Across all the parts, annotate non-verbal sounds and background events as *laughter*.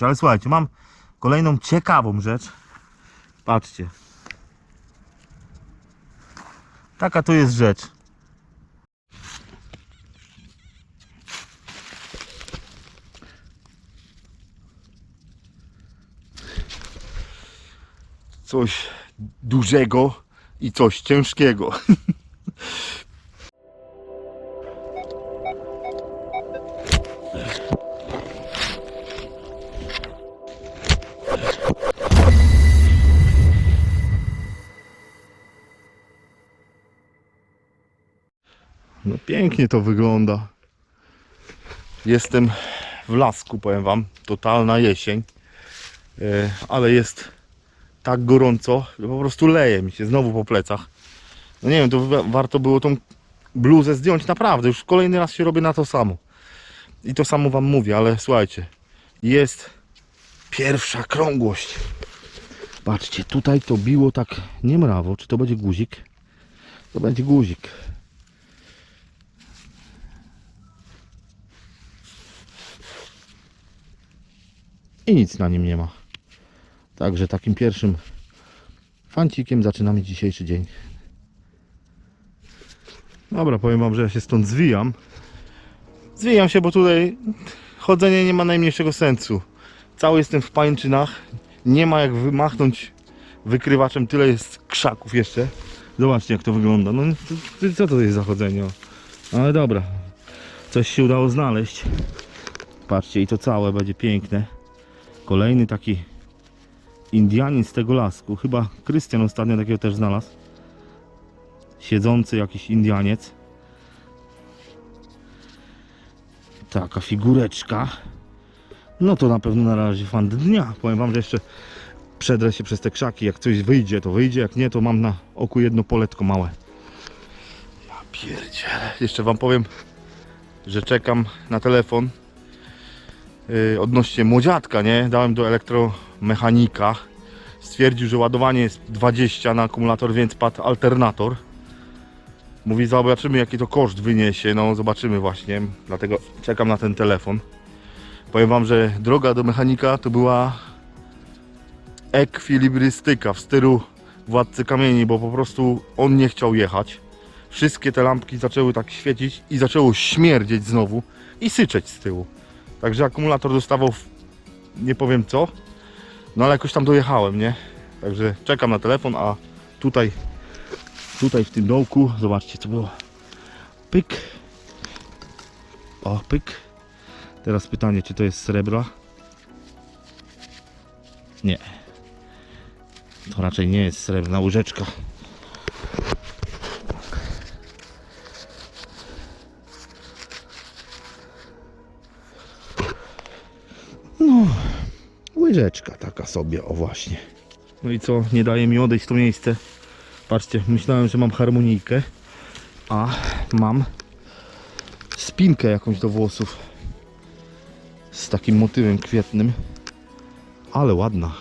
Ale słuchajcie, mam kolejną ciekawą rzecz. Patrzcie. Taka to jest rzecz. Coś dużego i coś ciężkiego. *laughs* pięknie to wygląda. Jestem w lasku, powiem wam. Totalna jesień. E, Ale jest tak gorąco, że po prostu leje mi się znowu po plecach. No nie wiem, to wa- warto było tą bluzę zdjąć naprawdę. Już kolejny raz się robię na to samo. I to samo wam mówię, ale słuchajcie. Jest pierwsza krągłość. Patrzcie, tutaj to biło tak niemrawo. Czy to będzie guzik? To będzie guzik. I nic na nim nie ma. Także takim pierwszym fancikiem zaczynamy dzisiejszy dzień. Dobra, powiem wam, że ja się stąd zwijam. Zwijam się, bo tutaj chodzenie nie ma najmniejszego sensu. Cały jestem w pańczynach. Nie ma jak wymachnąć wykrywaczem. Tyle jest krzaków jeszcze. Zobaczcie jak to wygląda. No co to jest za chodzenie? Ale dobra. Coś się udało znaleźć. Patrzcie i to całe będzie piękne. Kolejny taki Indianin z tego lasku. Chyba Krystian ostatnio takiego też znalazł. Siedzący jakiś Indianiec. Taka figureczka. No to na pewno na razie fan dnia. Powiem wam, że jeszcze przedrę się przez te krzaki. Jak coś wyjdzie, to wyjdzie. Jak nie, to mam na oku jedno poletko małe. Ja pierdzielę. Jeszcze wam powiem, że czekam na telefon odnośnie młodziatka, nie? Dałem do elektromechanika. Stwierdził, że ładowanie jest 20 na akumulator, więc padł alternator. Mówi, zobaczymy jaki to koszt wyniesie. No zobaczymy właśnie, dlatego czekam na ten telefon. Powiem wam, że droga do mechanika to była ekwilibrystyka w stylu Władcy Kamieni, bo po prostu on nie chciał jechać. Wszystkie te lampki zaczęły tak świecić i zaczęło śmierdzieć znowu i syczeć z tyłu. Także akumulator dostawał nie powiem co, no ale jakoś tam dojechałem, nie? Także czekam na telefon, a tutaj, tutaj w tym dołku, zobaczcie co było. Pyk. O, pyk. Teraz pytanie, czy to jest srebra? Nie. To raczej nie jest srebrna łyżeczka. Łyżeczka taka sobie, o właśnie. No i co, nie daje mi odejść to miejsce. Patrzcie, myślałem, że mam harmonijkę, a mam spinkę jakąś do włosów. Z takim motywem kwietnym. Ale ładna.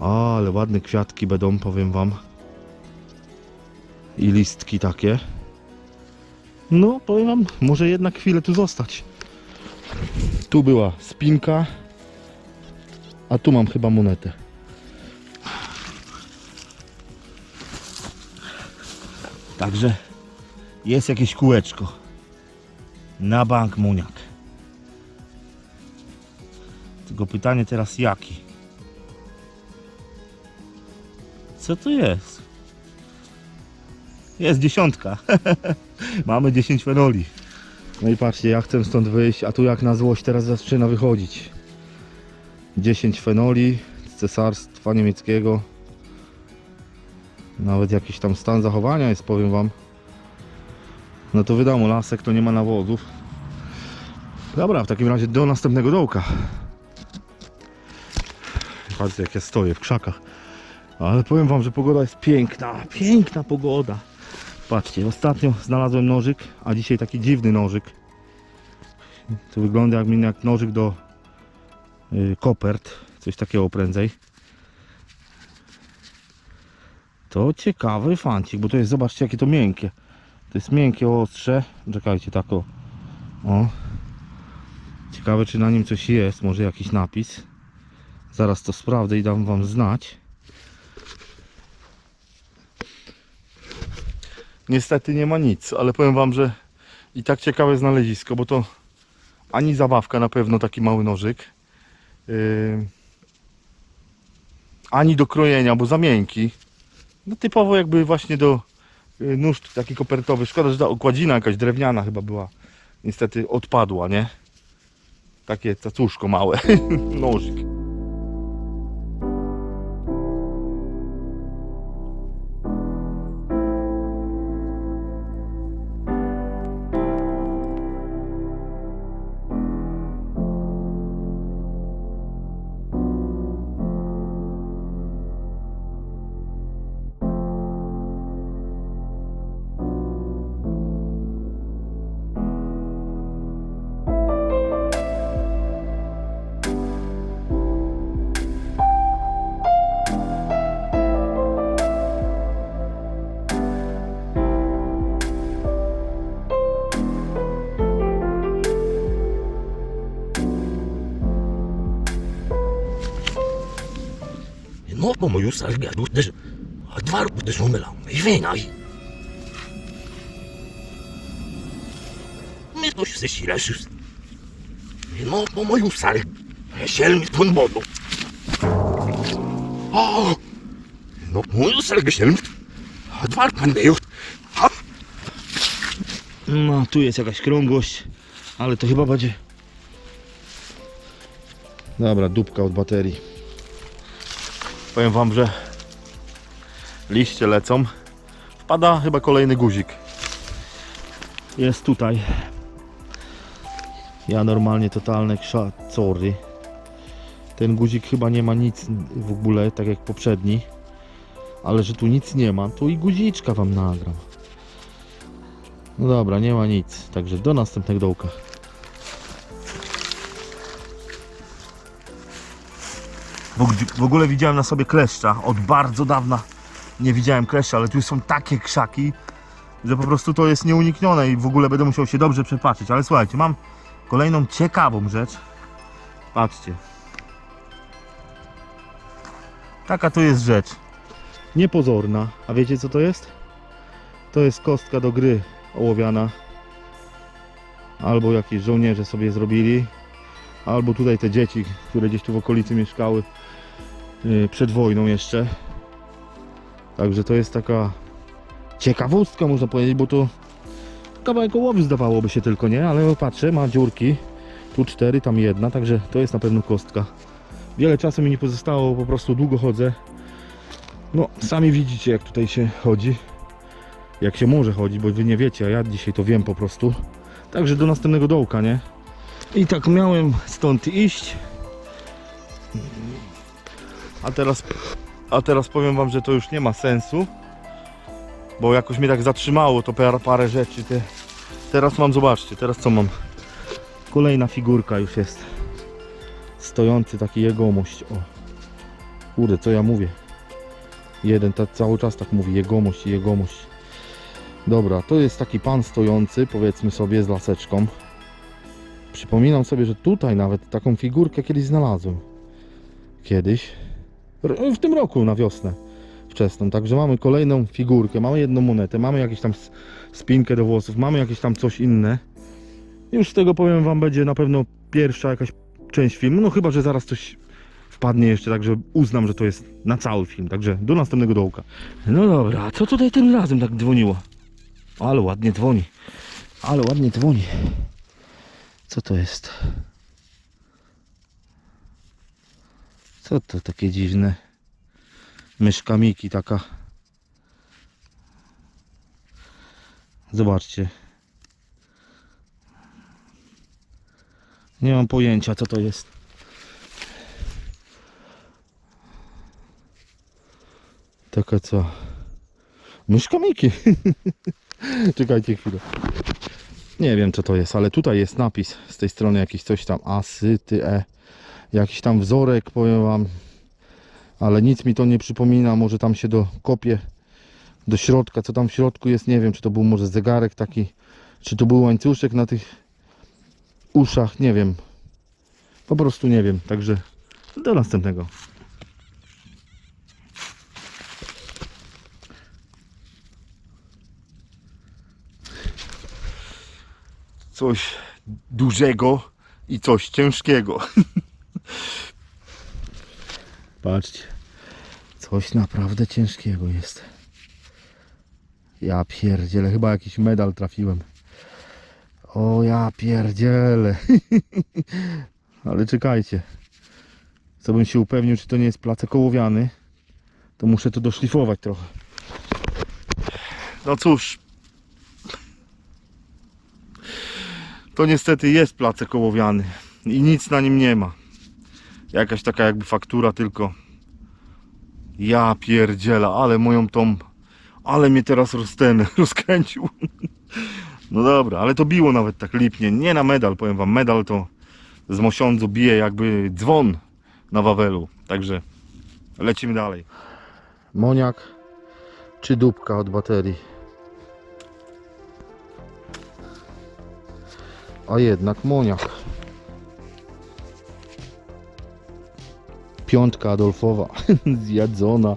Ale ładne kwiatki będą, powiem wam. I listki takie. No, powiem wam, może jednak chwilę tu zostać. Tu była spinka, a tu mam chyba monetę. Także jest jakieś kółeczko. Na bank muniak. Tylko pytanie teraz jaki? Co to jest? Jest dziesiątka. *laughs* Mamy 10 fenoli. No i patrzcie, ja chcę stąd wyjść, a tu jak na złość teraz zaczyna wychodzić. 10 fenoli z cesarstwa niemieckiego. Nawet jakiś tam stan zachowania jest, powiem wam. No to wiadomo, lasek to nie ma nawozów. Dobra, w takim razie do następnego dołka. Patrzcie jak ja stoję w krzakach. Ale powiem wam, że pogoda jest piękna. Piękna pogoda. Patrzcie, ostatnio znalazłem nożyk, a dzisiaj taki dziwny nożyk. To wygląda jak, jak nożyk do kopert, coś takiego prędzej. To ciekawy fancik, bo to jest, zobaczcie jakie to miękkie. To jest miękkie, ostrze. Czekajcie, tak o. o. Ciekawe czy na nim coś jest, może jakiś napis. Zaraz to sprawdzę i dam wam znać. Niestety nie ma nic, ale powiem wam, że i tak ciekawe znalezisko, bo to ani zabawka na pewno taki mały nożyk. Yy, ani do krojenia, bo za miękki. No typowo jakby właśnie do yy, nóż taki kopertowy. Szkoda, że ta okładzina jakaś drewniana chyba była. Niestety odpadła, nie? Takie cacuszko małe. *laughs* Nożyk. No, como yo salga de Advar de somela, y ven ahí. Me estoy se silencios. No, como yo salga, es el mismo modo. Oh, no, como yo salga, es el Advar pandeo. No, tu jest jakaś krągłość, ale to chyba będzie. Dobra, dupka od baterii. Powiem wam, że liście lecą. Wpada chyba kolejny guzik. Jest tutaj. Ja normalnie totalne krzacory. Ten guzik chyba nie ma nic w ogóle, tak jak poprzedni. Ale że tu nic nie ma, to i guziczka wam nagram. No dobra, nie ma nic. Także do następnego dołka. W, og- w ogóle widziałem na sobie kleszcza. Od bardzo dawna nie widziałem kleszcza, ale tu są takie krzaki, że po prostu to jest nieuniknione i w ogóle będę musiał się dobrze przepatrzeć. Ale słuchajcie, mam kolejną ciekawą rzecz. Patrzcie. Taka to jest rzecz. Niepozorna. A wiecie co to jest? To jest kostka do gry ołowiana. Albo jakieś żołnierze sobie zrobili. Albo tutaj te dzieci, które gdzieś tu w okolicy mieszkały yy, przed wojną jeszcze. Także to jest taka ciekawostka można powiedzieć, bo to kawałek ołowiu zdawałoby się tylko, nie? Ale patrzę, ma dziurki. Tu cztery, tam jedna, także to jest na pewno kostka. Wiele czasu mi nie pozostało, po prostu długo chodzę. No, sami widzicie jak tutaj się chodzi jak się może chodzić, bo wy nie wiecie, a ja dzisiaj to wiem po prostu. Także do następnego dołka, nie? I tak miałem stąd iść. A teraz, a teraz powiem wam, że to już nie ma sensu. Bo jakoś mnie tak zatrzymało to parę, rzeczy. Te... Teraz mam, zobaczcie, teraz co mam? Kolejna figurka już jest. Stojący taki jegomość. O. Kurde, co ja mówię? Jeden ta, cały czas tak mówi, jegomość, jegomość. Dobra, to jest taki pan stojący, powiedzmy sobie, z laseczką. Przypominam sobie, że tutaj nawet taką figurkę kiedyś znalazłem. Kiedyś. W tym roku na wiosnę wczesną. Także mamy kolejną figurkę, mamy jedną monetę, mamy jakąś tam spinkę do włosów, mamy jakieś tam coś inne. Już z tego powiem wam będzie na pewno pierwsza jakaś część filmu. No chyba, że zaraz coś wpadnie jeszcze, także uznam, że to jest na cały film. Także do następnego dołka. No dobra, a co tutaj tym razem tak dzwoniło? Ale ładnie dzwoni. Ale ładnie dzwoni. Co to jest? Co to takie dziwne? Myszka Miki taka. Zobaczcie. Nie mam pojęcia co to jest. Taka co? Myszka Miki. *laughs* Czekajcie chwilę. Nie wiem co to jest, ale tutaj jest napis z tej strony jakiś coś tam asyty e. Jakiś tam wzorek, powiem wam. Ale nic mi to nie przypomina, może tam się dokopię do środka, co tam w środku jest, nie wiem, czy to był może zegarek taki, czy to był łańcuszek na tych uszach, nie wiem. Po prostu nie wiem, także do następnego. Coś dużego i coś ciężkiego. *laughs* Patrzcie, coś naprawdę ciężkiego jest. Ja pierdzielę, chyba jakiś medal trafiłem. O ja pierdzielę. *laughs* Ale czekajcie. Co bym się upewnił, czy to nie jest placek ołowiany, to muszę to doszlifować trochę. No cóż. To niestety jest placek ołowiany i nic na nim nie ma. Jakaś taka jakby faktura tylko. Ja pierdziela, ale moją tą, ale mnie teraz rozten, *laughs* rozkręcił. No dobra, ale to biło nawet tak lipnie. Nie na medal, powiem wam. Medal to z mosiądzu bije jakby dzwon na Wawelu. Także lecimy dalej. Moniak czy dupka od baterii? A jednak moniak. Piątka Adolfowa *laughs* zjadzona,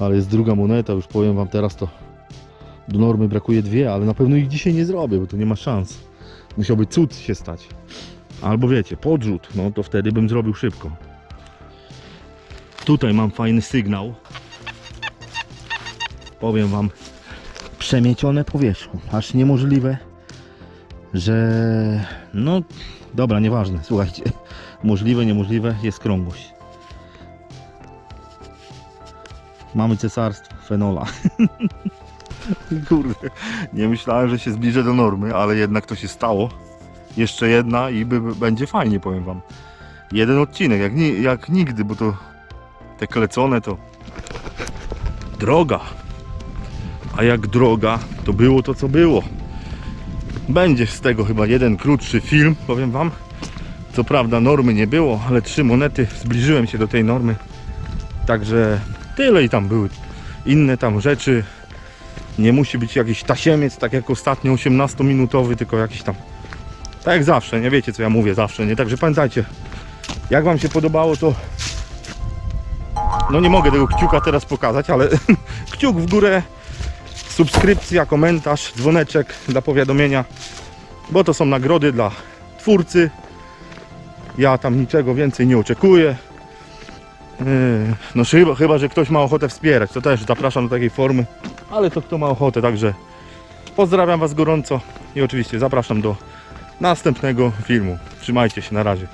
ale jest druga moneta, już powiem wam teraz to do normy brakuje dwie, ale na pewno ich dzisiaj nie zrobię, bo to nie ma szans. Musiałby cud się stać. Albo wiecie, podrzut, no to wtedy bym zrobił szybko. Tutaj mam fajny sygnał. Powiem wam, przemiecione powierzchnią, aż niemożliwe, że no dobra, nieważne, słuchajcie. Możliwe, niemożliwe, jest krągłość. Mamy cesarstwo, fenola. *laughs* Kurde, nie myślałem, że się zbliżę do normy, ale jednak to się stało. Jeszcze jedna i by, będzie fajnie, powiem wam. Jeden odcinek, jak, ni, jak nigdy, bo to te klecone to droga. A jak droga, to było to, co było. Będzie z tego chyba jeden krótszy film, powiem wam. Co prawda normy nie było, ale trzy monety, zbliżyłem się do tej normy. Także tyle i tam były inne tam rzeczy, nie musi być jakiś tasiemiec, tak jak ostatnio 18-minutowy, tylko jakiś tam. Tak jak zawsze, nie wiecie co ja mówię zawsze, nie? Także pamiętajcie, jak Wam się podobało, to. No nie mogę tego kciuka teraz pokazać, ale *laughs* kciuk w górę, subskrypcja, komentarz, dzwoneczek dla powiadomienia, bo to są nagrody dla twórcy. Ja tam niczego więcej nie oczekuję. Yy, No chyba, chyba, że ktoś ma ochotę wspierać, to też zapraszam do takiej formy ale to kto ma ochotę, także pozdrawiam Was gorąco i oczywiście zapraszam do następnego filmu. Trzymajcie się, na razie.